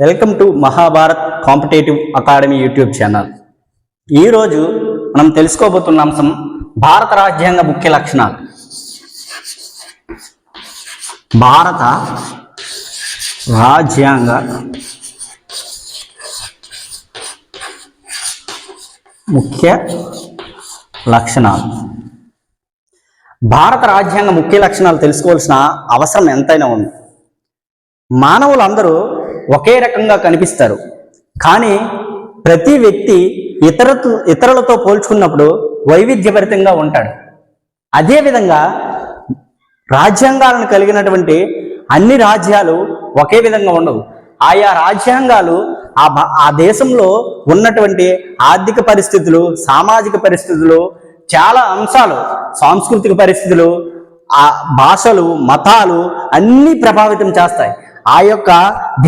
Welcome to Mahabharat competitive academy YouTube channel. ఈరోజు మనం తెలుసుకోబోతున్న అంశం భారత రాజ్యాంగ ముఖ్య లక్షణాలు. భారత రాజ్యాంగ ముఖ్య లక్షణాలు. భారత రాజ్యాంగ ముఖ్య లక్షణాలు తెలుసుకోవాల్సిన అవసరం ఎంతైనా ఉంది. మానవులందరూ ఒకే రకంగా కనిపిస్తారు. కానీ ప్రతి వ్యక్తి ఇతర ఇతరులతో పోల్చుకున్నప్పుడు వైవిధ్యభరితంగా ఉంటాడు. అదేవిధంగా రాజ్యాంగాలను కలిగినటువంటి అన్ని రాజ్యాలు ఒకే విధంగా ఉండవు. ఆయా రాజ్యాంగాలు ఆ ఆ దేశంలో ఉన్నటువంటి ఆర్థిక పరిస్థితులు సామాజిక పరిస్థితులు చాలా అంశాలు సాంస్కృతిక పరిస్థితులు ఆ భాషలు మతాలు అన్నీ ప్రభావితం చేస్తాయి. ఆ యొక్క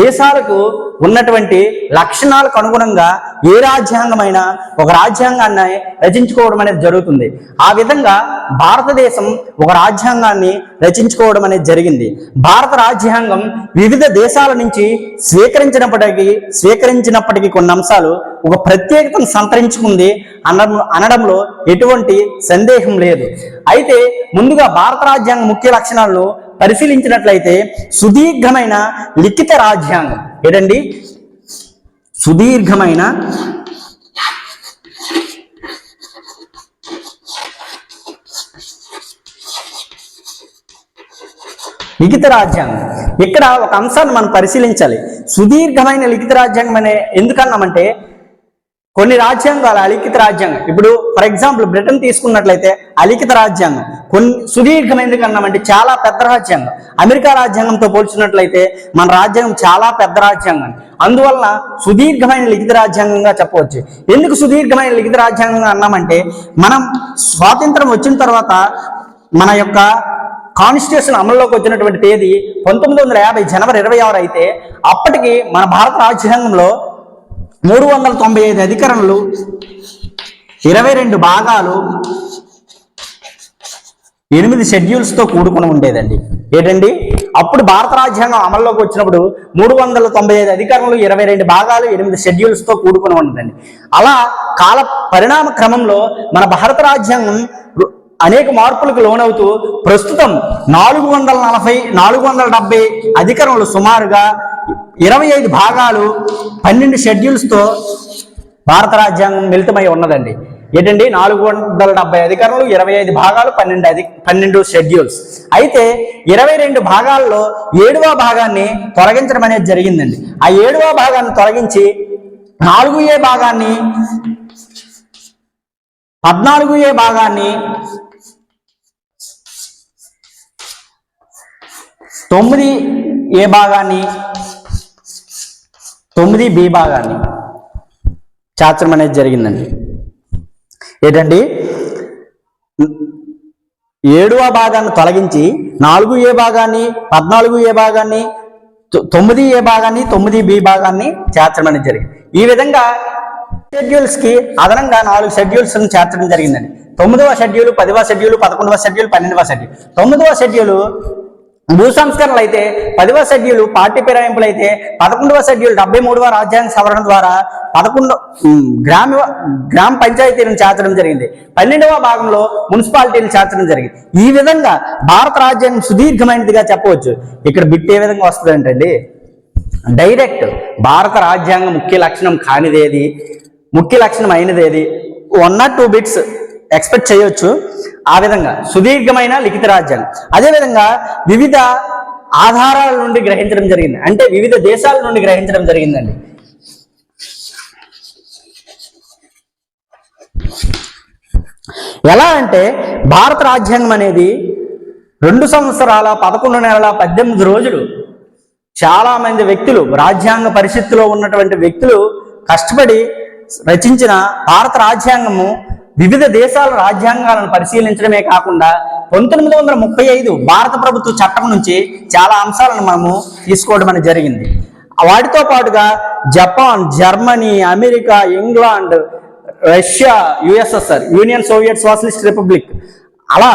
దేశాలకు ఉన్నటువంటి లక్షణాలకు అనుగుణంగా ఏ రాజ్యాంగమైనా ఒక రాజ్యాంగాన్ని రచించుకోవడం అనేది జరుగుతుంది. ఆ విధంగా భారతదేశం ఒక రాజ్యాంగాన్ని రచించుకోవడం అనేది జరిగింది. భారత రాజ్యాంగం వివిధ దేశాల నుంచి స్వీకరించినప్పటికీ స్వీకరించినప్పటికీ కొన్ని అంశాలు ఒక ప్రత్యేకతను సంతరించుకుంది అనడం అనడంలో ఎటువంటి సందేహం లేదు. అయితే ముందుగా భారత రాజ్యాంగ ముఖ్య లక్షణాలను పరిశీలించినట్లయితే సుదీర్ఘమైన లిఖిత రాజ్యాంగం. ఏదండి? సుదీర్ఘమైన లిఖిత రాజ్యాంగం. ఇక్కడ ఒక అంశాన్ని మనం పరిశీలించాలి. సుదీర్ఘమైన లిఖిత రాజ్యాంగం అనే ఎందుకన్నామంటే కొన్ని రాజ్యాంగాలు అలిఖిత రాజ్యాంగం. ఇప్పుడు ఫర్ ఎగ్జాంపుల్ బ్రిటన్ తీసుకున్నట్లయితే అలిఖిత రాజ్యాంగం. కొన్ని సుదీర్ఘమైనది కన్నామంటే చాలా పెద్ద రాజ్యాంగం. అమెరికా రాజ్యాంగంతో పోల్చినట్లయితే మన రాజ్యాంగం చాలా పెద్ద రాజ్యాంగం. అందువలన సుదీర్ఘమైన లిఖిత రాజ్యాంగంగా చెప్పవచ్చు. ఎందుకు సుదీర్ఘమైన లిఖిత రాజ్యాంగంగా అన్నామంటే మనం స్వాతంత్రం వచ్చిన తర్వాత మన యొక్క కాన్స్టిట్యూషన్ అమల్లోకి వచ్చినటువంటి తేదీ పంతొమ్మిది వందల యాభై జనవరి ఇరవై ఆరు అయితే అప్పటికి మన భారత రాజ్యాంగంలో మూడు వందల తొంభై ఐదు అధికరణలు ఇరవై రెండు భాగాలు ఎనిమిది షెడ్యూల్స్తో కూడుకుని ఉండేదండి. ఏంటండి? అప్పుడు భారత రాజ్యాంగం అమల్లోకి వచ్చినప్పుడు మూడు వందల తొంభై ఐదు అధికారులు ఇరవై రెండు భాగాలు ఎనిమిది షెడ్యూల్స్తో కూడుకుని ఉండదండి. అలా కాల పరిణామ క్రమంలో మన భారత రాజ్యాంగం అనేక మార్పులకు లోనవుతూ ప్రస్తుతం నాలుగు వందల నలభై నాలుగు వందల డెబ్బై అధికారులు సుమారుగా ఇరవై ఐదు భాగాలు పన్నెండు షెడ్యూల్స్తో భారత రాజ్యాంగం మిళితమై ఉన్నదండి. ఏంటండి? నాలుగు వందల డెబ్బై అధికారులు ఇరవై ఐదు భాగాలు పన్నెండు అధి పన్నెండు షెడ్యూల్స్. అయితే ఇరవై రెండు భాగాల్లో ఏడవ భాగాన్ని తొలగించడం అనేది జరిగిందండి. ఆ ఏడవ భాగాన్ని తొలగించి నాలుగు ఏ భాగాన్ని పద్నాలుగు ఏ భాగాన్ని తొమ్మిది ఏ భాగాన్ని తొమ్మిది బి భాగాన్ని చేర్చడం అనేది జరిగిందండి. ఏంటండి? ఏడవ భాగాన్ని తొలగించి నాలుగు ఏ భాగాన్ని పద్నాలుగు ఏ భాగాన్ని తొ- తొమ్మిది ఏ భాగాన్ని తొమ్మిది బి భాగాన్ని చేర్చడం అనేది జరిగింది. ఈ విధంగా షెడ్యూల్స్కి అదనంగా నాలుగు షెడ్యూల్స్ చేర్చడం జరిగిందండి. తొమ్మిదవ షెడ్యూల్ పదవ షెడ్యూల్ పదకొండవ షెడ్యూల్ పన్నెండవ షెడ్యూల్. తొమ్మిదవ షెడ్యూల్ భూ సంస్కరణలు అయితే పదవ షెడ్యూల్ పార్టీ ఫిరాయింపులు అయితే పదకొండవ షెడ్యూల్ డెబ్బై మూడవ రాజ్యాంగ సవరణ ద్వారా పదకొండు గ్రామ గ్రామ పంచాయతీలను చేర్చడం జరిగింది. పన్నెండవ భాగంలో మున్సిపాలిటీలు చేర్చడం జరిగింది. ఈ విధంగా భారత రాజ్యాంగం సుదీర్ఘమైనదిగా చెప్పవచ్చు. ఇక్కడ బిట్ ఏ విధంగా వస్తుంది ఏంటండి డైరెక్ట్ భారత రాజ్యాంగం ముఖ్య లక్షణం కానిదేది ముఖ్య లక్షణం అయినదేది one or two bits expect చేయొచ్చు. ఆ విధంగా సుదీర్ఘమైన లిఖిత రాజ్యాంగం అదేవిధంగా వివిధ ఆధారాల నుండి గ్రహించడం జరిగింది. అంటే వివిధ దేశాల నుండి గ్రహించడం జరిగిందండి. ఎలా అంటే భారత రాజ్యాంగం అనేది రెండు సంవత్సరాల పదకొండు నెలల పద్దెనిమిది రోజులు చాలా మంది వ్యక్తులు రాజ్యాంగ పరిషత్తులో ఉన్నటువంటి వ్యక్తులు కష్టపడి రచించిన భారత రాజ్యాంగము వివిధ దేశాల రాజ్యాంగాలను పరిశీలించడమే కాకుండా పంతొమ్మిది వందల ముప్పై ఐదు భారత ప్రభుత్వ చట్టం నుంచి చాలా అంశాలను మనము తీసుకోవడం అనేది జరిగింది. వాటితో పాటుగా Japan Germany America England Russia USSR union Soviet socialist republic అలా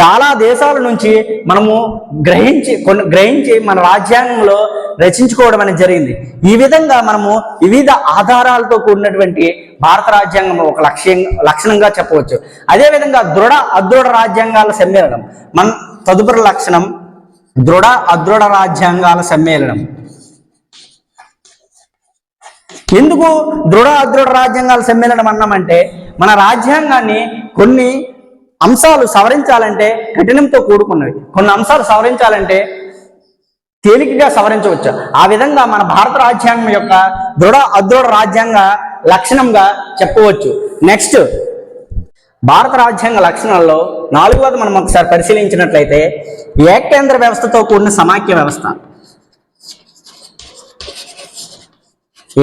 చాలా దేశాల నుంచి మనము గ్రహించి కొన్ని గ్రహించి మన రాజ్యాంగంలో రచించుకోవడం అనేది జరిగింది. ఈ విధంగా మనము వివిధ ఆధారాలతో కూడినటువంటి భారత రాజ్యాంగం ఒక లక్ష్యం లక్షణంగా చెప్పవచ్చు. అదేవిధంగా దృఢ అదృఢ రాజ్యాంగాల సమ్మేళనం. మన తదుపరి లక్షణం దృఢ అదృఢ రాజ్యాంగాల సమ్మేళనం. ఎందుకు దృఢ అదృఢ రాజ్యాంగాల సమ్మేళనం అన్నామంటే మన రాజ్యాంగాన్ని కొన్ని అంశాలు సవరించాలంటే కఠినంతో కూడుకున్నవి. కొన్ని అంశాలు సవరించాలంటే తేలికగా సవరించవచ్చు. ఆ విధంగా మన భారత రాజ్యాంగం యొక్క దృఢ అదృఢ రాజ్యాంగ లక్షణంగా చెప్పవచ్చు. నెక్స్ట్ భారత రాజ్యాంగ లక్షణాల్లో నాలుగవది మనం ఒకసారి పరిశీలించినట్లయితే ఏకేంద్ర వ్యవస్థతో కూడిన సమాఖ్య వ్యవస్థ.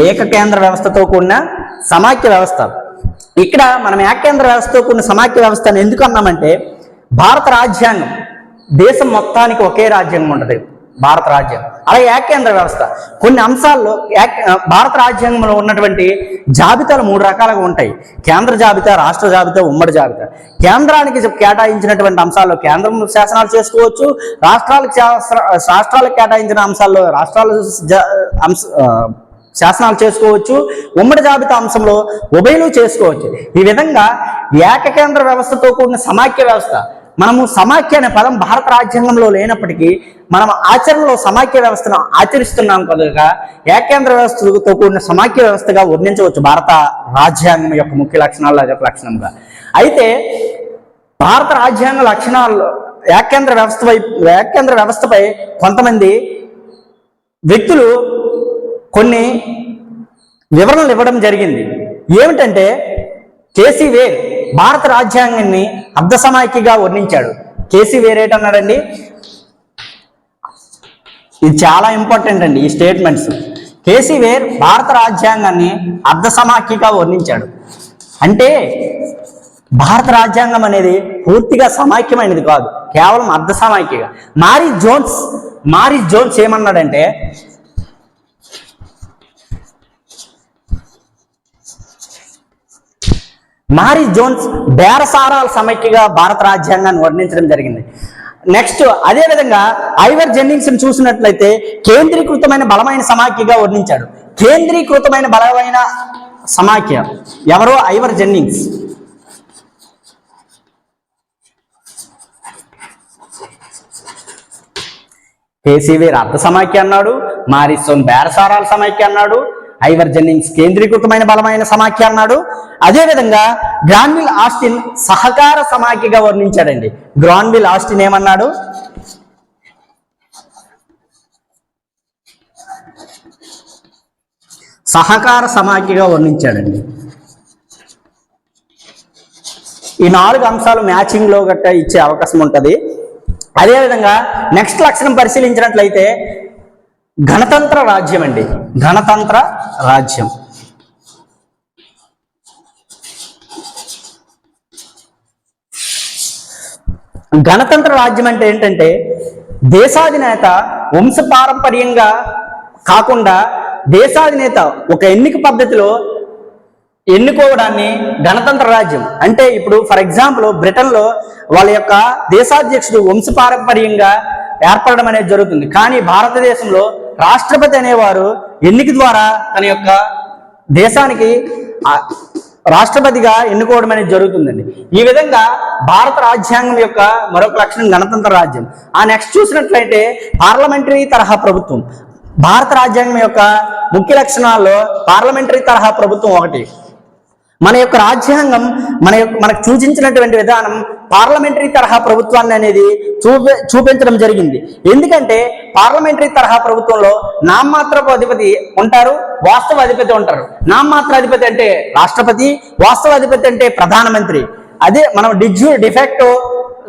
ఏకకేంద్ర వ్యవస్థతో కూడిన సమాఖ్య వ్యవస్థ. ఇక్కడ మనం ఏకేంద్ర వ్యవస్థతో కూడిన సమాఖ్య వ్యవస్థను ఎందుకు అన్నామంటే భారత రాజ్యాంగం దేశం మొత్తానికి ఒకే రాజ్యాంగం ఉంటుంది. భారత రాజ్యాంగం. అలాగే ఏకేంద్ర వ్యవస్థ. కొన్ని అంశాల్లో ఏక- భారత రాజ్యాంగంలో ఉన్నటువంటి జాబితాలు మూడు రకాలుగా ఉంటాయి. కేంద్ర జాబితా రాష్ట్ర జాబితా ఉమ్మడి జాబితా. కేంద్రానికి కేటాయించినటువంటి అంశాల్లో కేంద్రం శాసనాలు చేసుకోవచ్చు. రాష్ట్రాలకు శాస్త్ర రాష్ట్రాలకు కేటాయించిన అంశాల్లో రాష్ట్రాలు అంశ శాసనాలు చేసుకోవచ్చు ఉమ్మడి జాబితా అంశంలో ఉభయలు చేసుకోవచ్చు. ఈ విధంగా ఏకకేంద్ర వ్యవస్థతో కూడిన సమాఖ్య వ్యవస్థ మనము సమాఖ్య అనే పదం భారత రాజ్యాంగంలో లేనప్పటికీ మనం ఆచరణలో సమాఖ్య వ్యవస్థను ఆచరిస్తున్నాం కనుక ఏకేంద్ర వ్యవస్థతో కూడిన సమాఖ్య వ్యవస్థగా వర్ణించవచ్చు భారత రాజ్యాంగం యొక్క ముఖ్య లక్షణాల్లో అదొక లక్షణంగా. అయితే భారత రాజ్యాంగ లక్షణాల్లో ఏకేంద్ర వ్యవస్థ వైపు ఏకేంద్ర వ్యవస్థపై కొంతమంది వ్యక్తులు కొన్ని వివరణలు ఇవ్వడం జరిగింది. ఏమిటంటే కేసీ వేర్ భారత రాజ్యాంగాన్ని అర్ధసమాఖ్యగా వర్ణించాడు. కేసీ వేర్ ఏటన్నాడండి? ఇది చాలా ఇంపార్టెంట్ అండి ఈ స్టేట్మెంట్స్. కేసీ వేర్ భారత రాజ్యాంగాన్ని అర్ధసమాఖ్యగా వర్ణించాడు. అంటే భారత రాజ్యాంగం అనేది పూర్తిగా సమాఖ్యమైనది కాదు. కేవలం అర్ధ సమాఖ్యగా మారీ జోన్స్ మారీ జోన్స్ ఏమన్నాడంటే మారీ జోన్స్ బేరసారాల సమైక్యగా భారత రాజ్యాంగాన్ని వర్ణించడం జరిగింది. నెక్స్ట్ అదేవిధంగా ఐవర్ జెన్నింగ్స్ చూసినట్లయితే కేంద్రీకృతమైన బలమైన సమాఖ్యగా వర్ణించాడు. కేంద్రీకృతమైన బలమైన సమాఖ్య ఎవరో? ఐవర్ జెన్నింగ్స్. కేసీవీ రద్ద సమాఖ్య అన్నాడు మారిసోన్ బేరసారాల సమాఖ్య అన్నాడు ఐవర్ జెన్నింగ్స్ కేంద్రీకృతమైన బలమైన సమాఖ్య అన్నాడు. అదేవిధంగా గ్రాన్విల్ ఆస్టిన్ సహకార సమాఖ్యగా వర్ణించాడండి. గ్రాన్విల్ ఆస్టిన్ ఏమన్నాడు? సహకార సమాఖ్యగా వర్ణించాడండి. ఈ నాలుగు అంశాలు మ్యాచింగ్లో గట్ట ఇచ్చే అవకాశం ఉంటుంది. అదేవిధంగా నెక్స్ట్ లక్షణం పరిశీలించినట్లయితే గణతంత్ర రాజ్యం అండి. గణతంత్ర రాజ్యం. గణతంత్ర రాజ్యం అంటే ఏంటంటే దేశాధినేత వంశపారంపర్యంగా కాకుండా దేశాధినేత ఒక ఎన్నిక పద్ధతిలో ఎన్నుకోవడాన్ని గణతంత్ర రాజ్యం. అంటే ఇప్పుడు ఫర్ ఎగ్జాంపుల్ బ్రిటన్లో వాళ్ళ యొక్క దేశాధ్యక్షుడు వంశపారంపర్యంగా ఏర్పడడం అనేది జరుగుతుంది. కానీ భారతదేశంలో రాష్ట్రపతి అనేవారు ఎన్నిక ద్వారా తన యొక్క దేశానికి రాష్ట్రపతిగా ఎన్నుకోవడం అనేది జరుగుతుందండి. ఈ విధంగా భారత రాజ్యాంగం యొక్క మరొక లక్షణం గణతంత్ర రాజ్యం. ఆ నెక్స్ట్ చూసినట్లయితే పార్లమెంటరీ తరహా ప్రభుత్వం. భారత రాజ్యాంగం యొక్క ముఖ్య లక్షణాల్లో పార్లమెంటరీ తరహా ప్రభుత్వం ఒకటి. మన యొక్క రాజ్యాంగం మన యొక్క మనకు సూచించినటువంటి విధానం పార్లమెంటరీ తరహా ప్రభుత్వాన్ని అనేది చూపి చూపించడం జరిగింది. ఎందుకంటే పార్లమెంటరీ తరహా ప్రభుత్వంలో నామమాత్రపు అధిపతి ఉంటారు వాస్తవ అధిపతి ఉంటారు. నామమాత్ర అధిపతి అంటే రాష్ట్రపతి వాస్తవ అధిపతి అంటే ప్రధానమంత్రి. అదే మనం డిజ్యూ డిఫెక్టో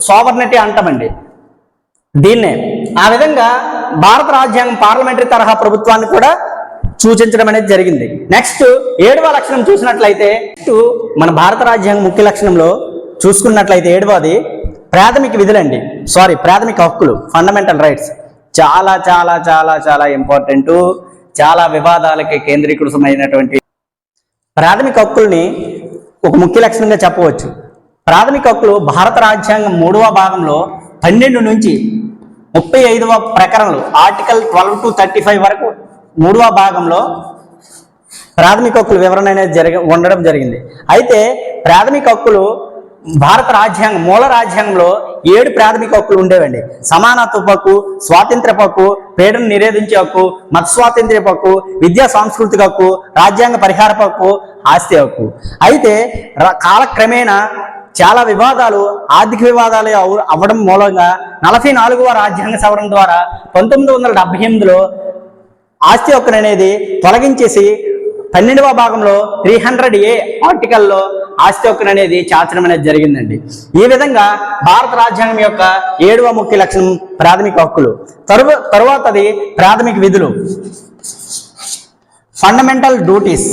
సోవర్నిటీ అంటామండి. దీన్నే. ఆ విధంగా భారత రాజ్యాంగం పార్లమెంటరీ తరహా ప్రభుత్వాన్ని కూడా సూచించడం అనేది జరిగింది. నెక్స్ట్ ఏడవ లక్షణం చూసినట్లయితే నెక్స్ట్ మన భారత రాజ్యాంగం ముఖ్య లక్షణంలో చూసుకున్నట్లయితే ఏడవది ప్రాథమిక విధులండి. సారీ ప్రాథమిక హక్కులు ఫండమెంటల్ రైట్స్ చాలా చాలా చాలా చాలా ఇంపార్టెంట్ చాలా వివాదాలకి కేంద్రీకృతమైనటువంటి ప్రాథమిక హక్కుల్ని ఒక ముఖ్య లక్షణంగా చెప్పవచ్చు. ప్రాథమిక హక్కులు భారత రాజ్యాంగం మూడవ భాగంలో పన్నెండు నుంచి ముప్పై ఐదవ ప్రకరణలు article twelve to thirty five వరకు మూడవ భాగంలో ప్రాథమిక హక్కుల వివరణ అనేది జరిగి ఉండడం జరిగింది. అయితే ప్రాథమిక హక్కులు భారత రాజ్యాంగం మూల రాజ్యాంగంలో ఏడు ప్రాథమిక హక్కులు ఉండేవండి. సమానత్వ హక్కు స్వాతంత్ర హక్కు పేడను నిరోధించే హక్కు మత స్వాతంత్ర్య హక్కు విద్యా సాంస్కృతిక హక్కు రాజ్యాంగ పరిహార హక్కు ఆస్తి హక్కు. అయితే ర- కాలక్రమేణా చాలా వివాదాలు ఆర్థిక వివాదాలు అవ- అవ్వడం మూలంగా నలభై నాలుగవ రాజ్యాంగ సవరణ ద్వారా పంతొమ్మిది వందల డెబ్బై ఎనిమిదిలో ఆస్తి హక్కును అనేది తొలగించేసి పన్నెండవ భాగంలో త్రీ హండ్రెడ్ ఏ ఆర్టికల్లో ఆస్తి హక్కును అనేది చాచడం అనేది జరిగిందండి. ఈ విధంగా భారత రాజ్యాంగం యొక్క ఏడవ ముఖ్య లక్షణం ప్రాథమిక హక్కులు. తరువ తరువాతది ప్రాథమిక విధులు. ఫండమెంటల్ డ్యూటీస్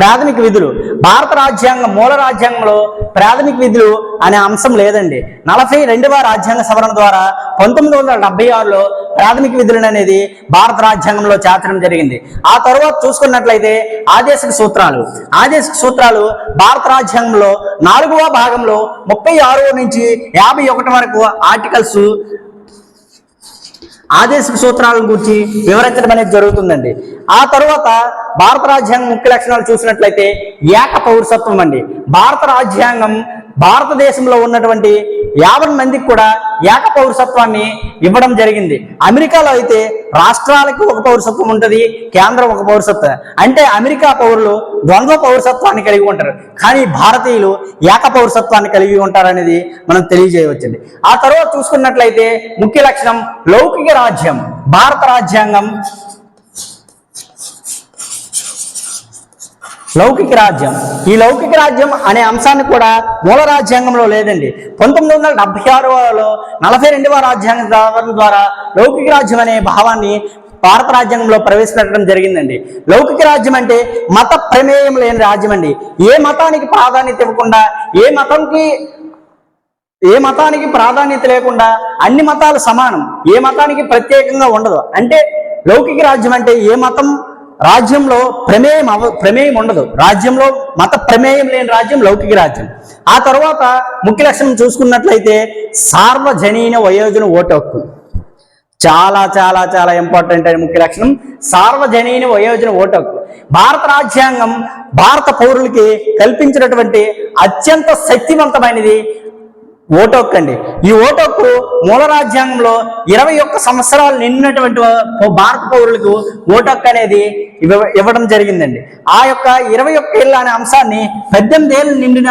ప్రాథమిక విధులు. భారత రాజ్యాంగం మూల రాజ్యాంగంలో ప్రాథమిక విధులు అనే అంశం లేదండి. నలభై రెండవ రాజ్యాంగ సవరణ ద్వారా పంతొమ్మిది వందల డెబ్బై ఆరులో ప్రాథమిక విధులను అనేది భారత రాజ్యాంగంలో చేర్చడం జరిగింది. ఆ తర్వాత చూసుకున్నట్లయితే ఆదేశక సూత్రాలు. ఆదేశిక సూత్రాలు భారత రాజ్యాంగంలో నాలుగవ భాగంలో ముప్పై ఆరు నుంచి యాభై ఒకటి వరకు ఆర్టికల్స్ ఆదేశిక సూత్రాలను గురించి వివరించడం అనేది జరుగుతుందండి. ఆ తర్వాత భారత రాజ్యాంగం ముఖ్య లక్షణాలు చూసినట్లయితే ఏక పౌరసత్వం అండి. భారత రాజ్యాంగం భారతదేశంలో ఉన్నటువంటి యాభై మందికి కూడా ఏక పౌరసత్వాన్ని ఇవ్వడం జరిగింది. అమెరికాలో అయితే రాష్ట్రాలకు ఒక పౌరసత్వం ఉంటుంది కేంద్రం ఒక పౌరసత్వం. అంటే అమెరికా పౌరులు ద్వంద్వ పౌరసత్వాన్ని కలిగి ఉంటారు. కానీ భారతీయులు ఏక పౌరసత్వాన్ని కలిగి ఉంటారనేది మనం తెలియజేయవచ్చండి. ఆ తర్వాత చూసుకున్నట్లయితే ముఖ్య లక్షణం లౌకిక రాజ్యం భారత రాజ్యాంగం లౌకిక రాజ్యం. ఈ లౌకిక రాజ్యం అనే అంశాన్ని కూడా మూల రాజ్యాంగంలో లేదండి. పంతొమ్మిది వందల డెబ్బై ఆరులో నలభై రెండవ రాజ్యాంగ ద్వారా లౌకిక రాజ్యం అనే భావాన్ని భారత రాజ్యాంగంలో ప్రవేశపెట్టడం జరిగిందండి. లౌకిక రాజ్యం అంటే మత ప్రమేయం లేని రాజ్యం అండి. ఏ మతానికి ప్రాధాన్యత ఇవ్వకుండా ఏ మతంకి ఏ మతానికి ప్రాధాన్యత లేకుండా అన్ని మతాలు సమానం. ఏ మతానికి ప్రత్యేకంగా ఉండదు. అంటే లౌకిక రాజ్యం అంటే ఏ మతం రాజ్యంలో ప్రమేయం అవ ప్రమేయం ఉండదు. రాజ్యంలో మత ప్రమేయం లేని రాజ్యం లౌకిక రాజ్యం. ఆ తర్వాత ముఖ్య లక్షణం చూసుకున్నట్లయితే సార్వజనీన వయోజన ఓటు హక్కు. చాలా చాలా చాలా ఇంపార్టెంట్ అయిన ముఖ్య లక్షణం. సార్వజనీన వయోజన ఓటు హక్కు. భారత రాజ్యాంగం భారత పౌరులకి కల్పించినటువంటి అత్యంత శక్తివంతమైనది ఓటు అండి ఈ ఓటు హక్కు మూల రాజ్యాంగంలో ఇరవై ఒక్క సంవత్సరాలు నిండినటువంటి భారత పౌరులకు ఓటు హక్కు అనేది ఇవ్వ ఇవ్వడం జరిగిందండి. ఆ యొక్క ఇరవై ఒక్క ఏళ్ళ అనే అంశాన్ని పద్దెనిమిది ఏళ్ళు నిండిన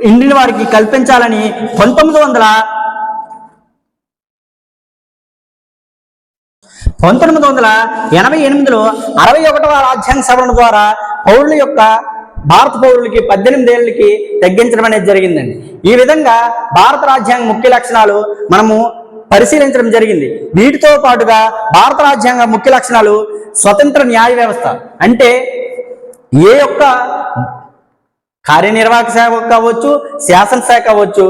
నిండిన వారికి కల్పించాలని పంతొమ్మిది వందల పంతొమ్మిది వందల ఎనభై ఎనిమిదిలో అరవై ఒకటవ రాజ్యాంగ సవరణ ద్వారా పౌరుల యొక్క భారత పౌరులకి పద్దెనిమిది ఏళ్ళకి తగ్గించడం అనేది జరిగిందండి. ఈ విధంగా భారత రాజ్యాంగ ముఖ్య లక్షణాలు మనము పరిశీలించడం జరిగింది. వీటితో పాటుగా భారత రాజ్యాంగ ముఖ్య లక్షణాలు స్వతంత్ర న్యాయ వ్యవస్థ. అంటే ఏ యొక్క కార్యనిర్వాహక శాఖ కావచ్చు శాసనశాఖ కావచ్చు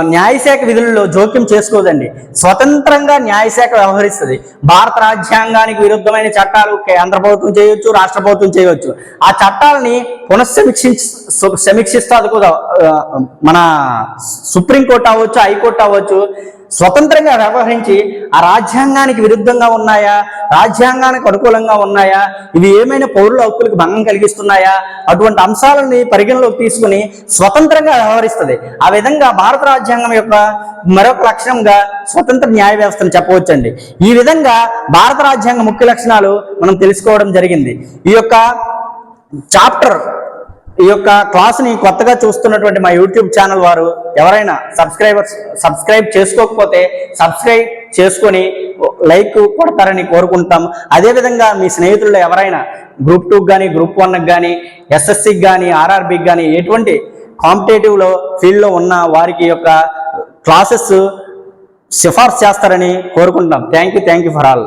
న్యాయశాఖ విధులలో జోక్యం చేసుకోదండి. స్వతంత్రంగా న్యాయశాఖ వ్యవహరిస్తుంది. భారత రాజ్యాంగానికి విరుద్ధమైన చట్టాలు కేంద్ర ప్రభుత్వం చేయొచ్చు రాష్ట్ర ప్రభుత్వం చేయవచ్చు ఆ చట్టాలని పునఃసమీక్షి సు- సమీక్షిస్తుంది కూడా మన సుప్రీంకోర్టు అవ్వచ్చు హైకోర్టు అవ్వచ్చు. స్వతంత్రంగా వ్యవహరించి ఆ రాజ్యాంగానికి విరుద్ధంగా ఉన్నాయా? రాజ్యాంగానికి అనుకూలంగా ఉన్నాయా? ఇవి ఏమైనా పౌరుల హక్కులకు భంగం కలిగిస్తున్నాయా? అటువంటి అంశాలని పరిగణలోకి తీసుకుని స్వతంత్రంగా వ్యవహరిస్తుంది. ఆ విధంగా భారత రాజ్యాంగం యొక్క మరొక లక్షణంగా స్వతంత్ర న్యాయ వ్యవస్థను చెప్పవచ్చండి. ఈ విధంగా భారత రాజ్యాంగ ముఖ్య లక్షణాలు మనం తెలుసుకోవడం జరిగింది. ఈ యొక్క చాప్టర్ ఈ యొక్క క్లాస్ని కొత్తగా చూస్తున్నటువంటి మా యూట్యూబ్ ఛానల్ వారు ఎవరైనా సబ్స్క్రైబర్స్ సబ్స్క్రైబ్ చేసుకోకపోతే సబ్స్క్రైబ్ చేసుకొని లైక్ కొడతారని కోరుకుంటాం. అదేవిధంగా మీ స్నేహితుల్లో ఎవరైనా గ్రూప్ టూకి కానీ గ్రూప్ వన్కి కానీ ఎస్ఎస్సికి కానీ ఆర్ఆర్బికి కానీ ఎటువంటి కాంపిటేటివ్లో ఫీల్డ్లో ఉన్న వారికి యొక్క క్లాసెస్ సిఫార్సు చేస్తారని కోరుకుంటున్నాం. Thank you thank you for all.